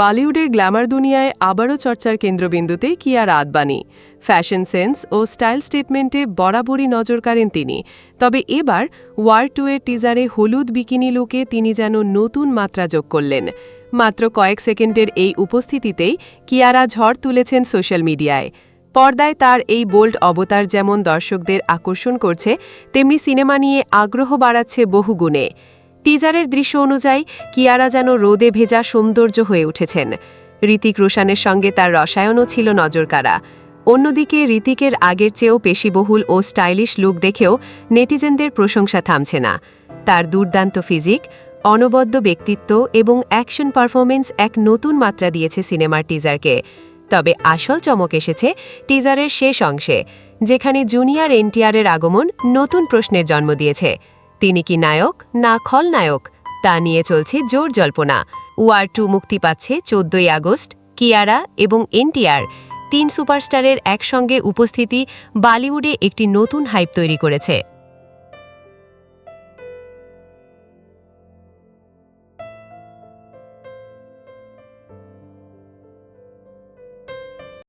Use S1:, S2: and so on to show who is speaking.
S1: বলিউডের গ্ল্যামার দুনিয়ায় আবারও চর্চার কেন্দ্রবিন্দুতে কিয়ারা আদবানি। ফ্যাশন সেন্স ও স্টাইল স্টেটমেন্টে বরাবরই নজর কাড়েন তিনি। তবে এবার ওয়ার টু এর টিজারে হলুদ বিকিনি লুকে তিনি যেন নতুন মাত্রা যোগ করলেন। মাত্র কয়েক সেকেন্ডের এই উপস্থিতিতেই কিয়ারা ঝড় তুলেছেন সোশ্যাল মিডিয়ায়। পর্দায় তার এই বোল্ড অবতার যেমন দর্শকদের আকর্ষণ করছে, তেমনি সিনেমা নিয়ে আগ্রহ বাড়াচ্ছে বহুগুণে। টিজারের দৃশ্য অনুযায়ী, কিয়ারা যেন রোদে ভেজা সৌন্দর্য হয়ে উঠেছেন। ঋতিক রোশানের সঙ্গে তার রসায়নও ছিল নজরকাড়া। অন্যদিকে ঋতিকের আগের চেয়েও পেশিবহুল ও স্টাইলিশ লুক দেখেও নেটিজেনদের প্রশংসা থামছে না। তার দুর্দান্ত ফিজিক, অনবদ্য ব্যক্তিত্ব এবং অ্যাকশন পারফরমেন্স এক নতুন মাত্রা দিয়েছে সিনেমার টিজারকে। তবে আসল চমক এসেছে টিজারের শেষ অংশে, যেখানে জুনিয়র এনটিআরের আগমন নতুন প্রশ্নের জন্ম দিয়েছে। তিনি কি নায়ক না খলনায়ক তা নিয়ে চলছে জোর জল্পনা। ওয়ার টু মুক্তি পাচ্ছে চোদ্দই আগস্ট, কিয়ারা এবং এনটিআর। তিন সুপারস্টারের একসঙ্গে উপস্থিতি বলিউডে একটি নতুন হাইপ তৈরি করেছে।